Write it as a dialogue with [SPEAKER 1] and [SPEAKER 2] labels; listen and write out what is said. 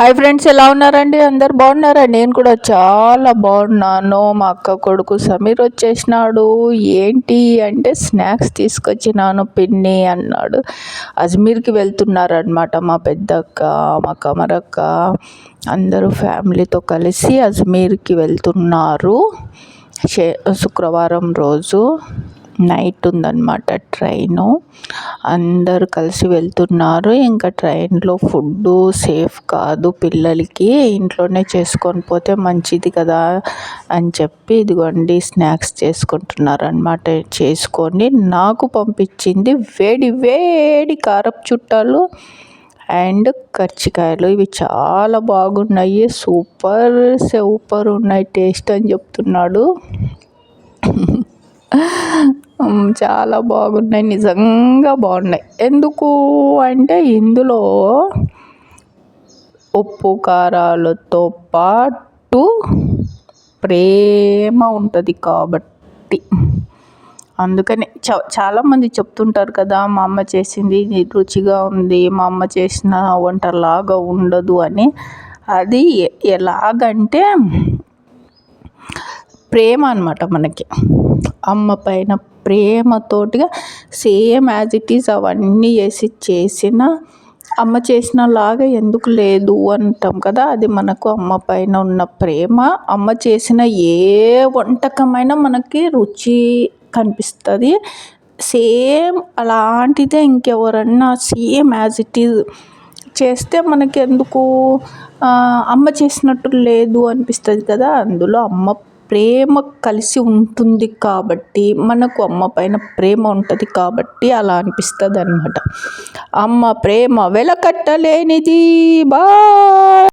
[SPEAKER 1] Hi friends ఎలా ఉన్నారండి? అందరు బాగున్నారా? నేను కూడా చాలా బాగున్నాను. మా అక్క కొడుకు సమీర్ వచ్చేసినాడు. ఏంటి అంటే స్నాక్స్ తీసుకొచ్చినాను పిన్ని అన్నాడు. అజ్మీర్కి వెళ్తున్నారనమాట మా పెద్దక్క మా కమరక్క. అందరూ ఫ్యామిలీతో కలిసి అజ్మీర్కి వెళ్తున్నారు. శుక్రవారం రోజు నైట్ ఉందన్నమాట ట్రైను. అందరు కలిసి వెళ్తున్నారు. ఇంకా ట్రైన్లో ఫుడ్డు సేఫ్ కాదు. పిల్లలకి ఇంట్లోనే చేసుకొని పోతే మంచిది కదా అని చెప్పి ఇదిగోండి స్నాక్స్ చేసుకుంటున్నారు అనమాట చేసుకొని నాకు పంపించింది వేడి వేడి కారపు చుట్టాలు అండ్ కర్చికాయలు. ఇవి చాలా బాగున్నాయి. సూపర్ సూపర్ ఉన్నాయి. టేస్ట్ అని చెప్తున్నాడు. చాలా బాగున్నాయి. నిజంగా బాగున్నాయి. ఎందుకు అంటే ఇందులో ఉప్పు కారాలతో పాటు ప్రేమ ఉంటుంది కాబట్టి. అందుకని చ చాలామంది చెప్తుంటారు కదా మా అమ్మ చేసింది రుచిగా ఉంది మా అమ్మ చేసిన వంటలాగా ఉండదు అని. అది ఎలాగంటే ప్రేమ అనమాట మనకి. అమ్మ పైన ప్రేమతోటిగా సేమ్ యాజ్ ఇట్ ఈస్ అవన్నీ చేసి చేసిన అమ్మ చేసిన లాగా ఎందుకు లేదు అంటాం కదా. అది మనకు అమ్మ పైన ఉన్న ప్రేమ. అమ్మ చేసిన ఏ వంటకమైనా మనకి రుచి కనిపిస్తుంది. సేమ్ అలాంటిదే ఇంకెవరన్నా సేమ్ యాజ్ ఇట్ ఈజ్ చేస్తే మనకి ఎందుకు అమ్మ చేసినట్టు లేదు అనిపిస్తుంది కదా. అందులో అమ్మ ప్రేమ కలిసి ఉంటుంది కాబట్టి మనకు అమ్మ పైన ప్రేమ ఉంటుంది కాబట్టి అలా అనిపిస్తుంది అనమాట అమ్మ ప్రేమ వెలకట్టలేనిది బా